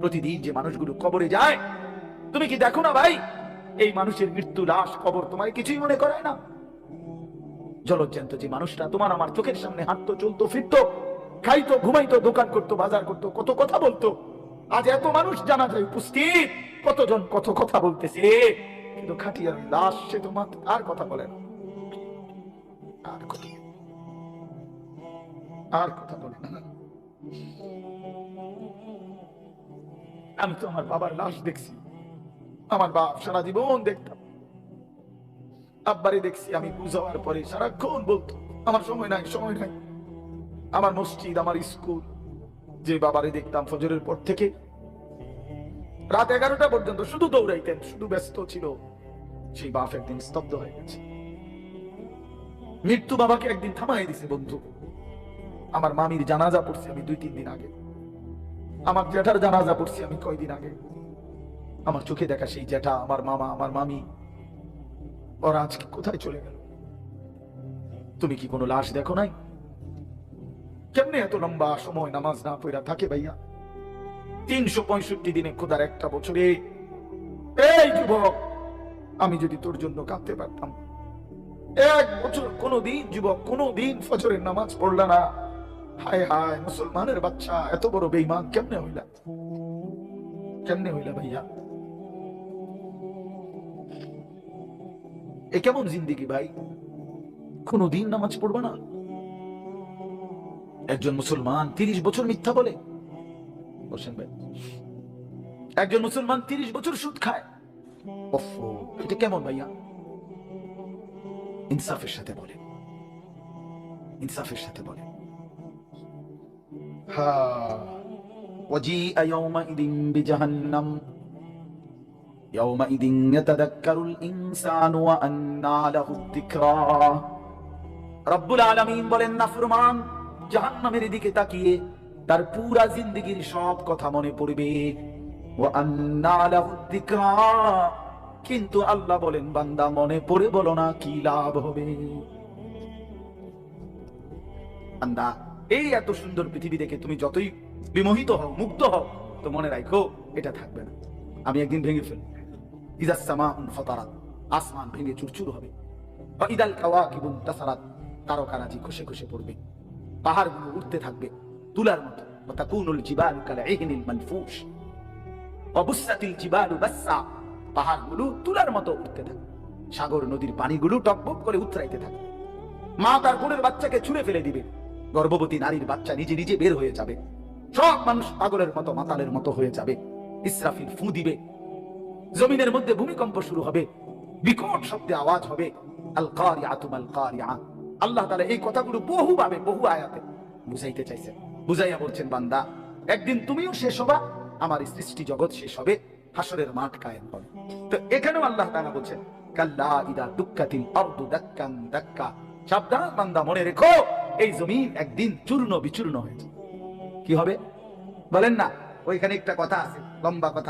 প্রতিদিন যে মানুষগুলো কবরে যায়, তুমি কি দেখো না ভাই? এই মানুষের মৃত্যু লাশ কবর তোমায় কিছুই মনে করায় না। জলজ্জান্ত যে মানুষটা, তোমার আমার চোখের সামনে হাঁটতো, চলতো, ফিরতো, খাইতো, ঘুমাইতো, দোকান করতো, বাজার করতো, কত কথা বলতো। আজ এত মানুষ জানা যায় উপস্থিত, কতজন কত কথা বলতেছে, কিন্তু খাটিয়ার লাশ সে তো আর কথা বলে না। আর কথা আর কথা বলে না। আমি তো আমার বাবার লাশ দেখছি। আমার বাপ সারা জীবন দেখতাম। আব্বারে দেখছি আমি বুঝাবার পরে সারাক্ষণ বলতো, আমার সময় নাই সময় নাই। আমার মসজিদ, আমার স্কুল, যে বাবারে দেখতাম ফজরের পর থেকে, রাত এগারোটা পর্যন্ত শুধু দৌড়াইতেন, শুধু ব্যস্ত ছিল। সেই বাপ একদিন স্তব্ধ হয়ে গেছে। মৃত্যু বাবাকে একদিন থামাই দিছে বন্ধু। আমার মামির জানাজা পড়ছে আমি দুই তিন দিন আগে। আমার জ্যাঠার জানাজা পড়ছি আমি কয়দিন আগে। আমার চোখে দেখা সেই জ্যাঠা আমার মামা, আমার মামি। ওরা আজকে কোথায় চলে গেল? তুমি কি কোনো লাশ দেখো নাই? কেমনে এত লম্বা সময় নামাজ না পড়া থাকে ভাইয়া? তিনশো পঁয়ষট্টি দিনে খোদার একটা বছরে। এই যুবক, আমি যদি তোর জন্য কাঁদতে পারতাম। এক বছর কোনো দিন যুবক কোনো দিন ফজরের নামাজ পড়লা না। হায় হায়, মুসলমানের বাচ্চা, এত বড় বেইমান কেমনে হইলা? কেমনে হইলা ভাইয়া? এ কেমন জিন্দিগি ভাই? কোনো দিন নামাজ পড়বে না? একজন মুসলমান তিরিশ বছর মিথ্যা বলে? বসেন ভাই। একজন মুসলমান তিরিশ বছর সুদ খায়? এটা কেমন ভাইয়া? ইনসাফের সাথে বলে। ইনসাফের সাথে বলে। وجيء يومئذ بجهنم يومئذ يتذكر الإنسان وأنى له الذكرى রব্বুল আলামিন বলেন নাফরমান জাহান্নামের দিকে তাকিয়ে তার পুরা জিন্দগির সব কথা মনে পড়বে ও আন্না লাহু যিকরা। কিন্তু আল্লাহ বলেন বান্দা মনে পড়ে বলো না কি লাভ হবে বান্দা এই এত সুন্দর পৃথিবী দেখে তুমি যতই বিমোহিত হও মুগ্ধ হও, তো মনে রাখো এটা থাকবে না। আমি একদিন ভেঙে ফেলব। ইজাস আসমান ভেঙে চুরচুর হবে। ইদাল কাওয়াকিবুন তাসারাত, তারকারাজি খসে খসে পড়বে। পাহাড়গুলো উঠতে থাকবে তুলার মতো। ওয়াতাকুনুল জিবালু কালঈহনিল মানফুশ অবুসাতিল জিবালু বাসসা, পাহাড়গুলো তুলার মতো উঠতে থাকে সাগর নদীর পানিগুলো টকবক করে উতরাইতে থাকে মা তার কোলের বাচ্চাকে ছুঁড়ে ফেলে দিবে। গর্ভবতী নারীর বাচ্চা নিজে নিজে বের হয়ে যাবে। সব মানুষ পাগলের মতো, মাতালের মতো হয়ে যাবে। ইসরাফিল ফু দিবে। জমিনের মধ্যে ভূমিকম্প শুরু হবে। বিকট শব্দে আওয়াজ হবে। আল কারিআতুম আল কারিআ আল্লাহ তাআলা এই কথাগুলো বহু ভাবে বহু আয়াতে বুঝাইতে চাইছেন। বুঝাইয়া বলছেন, বান্দা, একদিন তুমিও শেষ হবা, আমার সৃষ্টি জগৎ শেষ হবে, হাসরের মাঠ কায়েম হবে। তো এখানেও আল্লাহ তাআলা বলছেন, কাল্লা ইদা দুক্কাতিল আরদু দাক্কান দাক্কা। সাবধান বান্দা, মনে রেখো। এই জমিন একদিন চূর্ণ বিচূর্ণ হয়ে কি হবে? বলেন না, ওইখানে একটা কথা আছে, লম্বা কথা।